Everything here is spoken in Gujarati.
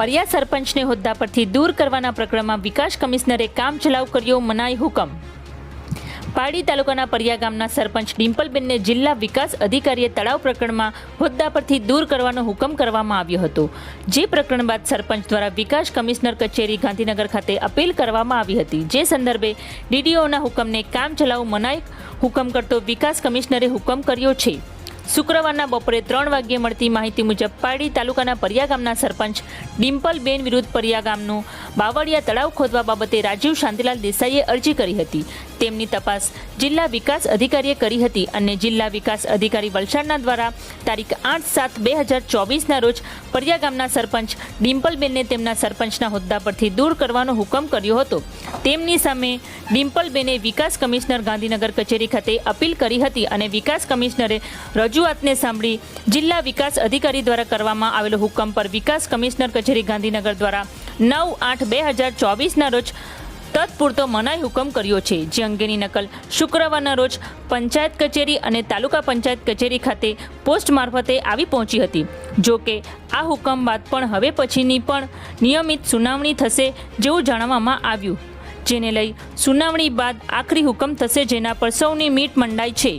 પરિયા સરપંચને હોદ્દા પરથી દૂર કરવાના પ્રકરણમાં વિકાસ કમિશનરે કામચલાઉ કર્યો મનાઈ હુકમ. પારડી તાલુકાના પરિયા ગામના સરપંચ ડિમ્પલબેનને જિલ્લા વિકાસ અધિકારીએ તળાવ પ્રકરણમાં હોદ્દા પરથી દૂર કરવાનો હુકમ કરવામાં આવ્યો હતો. જે પ્રકરણ બાદ સરપંચ દ્વારા વિકાસ કમિશનર કચેરી ગાંધીનગર ખાતે અપીલ કરવામાં આવી હતી. જે સંદર્ભે ડીડીઓના હુકમને કામચલાઉ મનાઈ હુકમ કરતો વિકાસ કમિશનરે હુકમ કર્યો છે. શુક્રવારના બપોરે ત્રણ વાગ્યે મળતી માહિતી મુજબ પારડી તાલુકાના પરિયા ગામના સરપંચ ડિમ્પલબેન વિરુદ્ધ પરિયા ગામનું બાવળિયા તળાવ ખોદવા બાબતે રાજીવ શાંતિલાલ દેસાઈએ અરજી કરી હતી. તેમની તપાસ જિલ્લા વિકાસ અધિકારીએ કરી હતી અને જિલ્લા વિકાસ અધિકારી વલસાડના દ્વારા તારીખ આઠ સાત બે હજાર ચોવીસના રોજ પરિયા ગામના સરપંચ ડિમ્પલબેનને તેમના સરપંચના હોદ્દા પરથી દૂર કરવાનો હુકમ કર્યો હતો. તેમની સામે ડિમ્પલબેને વિકાસ કમિશનર ગાંધીનગર કચેરી ખાતે અપીલ કરી હતી અને વિકાસ કમિશનરે રજૂઆતને સાંભળી જિલ્લા વિકાસ અધિકારી દ્વારા કરવામાં આવેલો હુકમ પર વિકાસ કમિશનર કચેરી ગાંધીનગર દ્વારા નવ આઠ બે હજાર ચોવીસના રોજ તત્પૂરતો મનાઈ હુકમ કર્યો છે. જે અંગેની નકલ શુક્રવારના રોજ પંચાયત કચેરી અને તાલુકા પંચાયત કચેરી ખાતે પોસ્ટ મારફતે આવી પહોંચી હતી. જો કે આ હુકમ બાદ પણ હવે પછીની પણ નિયમિત સુનાવણી થશે જેવું જાણવામાં આવ્યું. જેને લઈ સુનાવણી બાદ આખરી હુકમ થશે જેના પર સૌની મીટ મંડાઈ છે.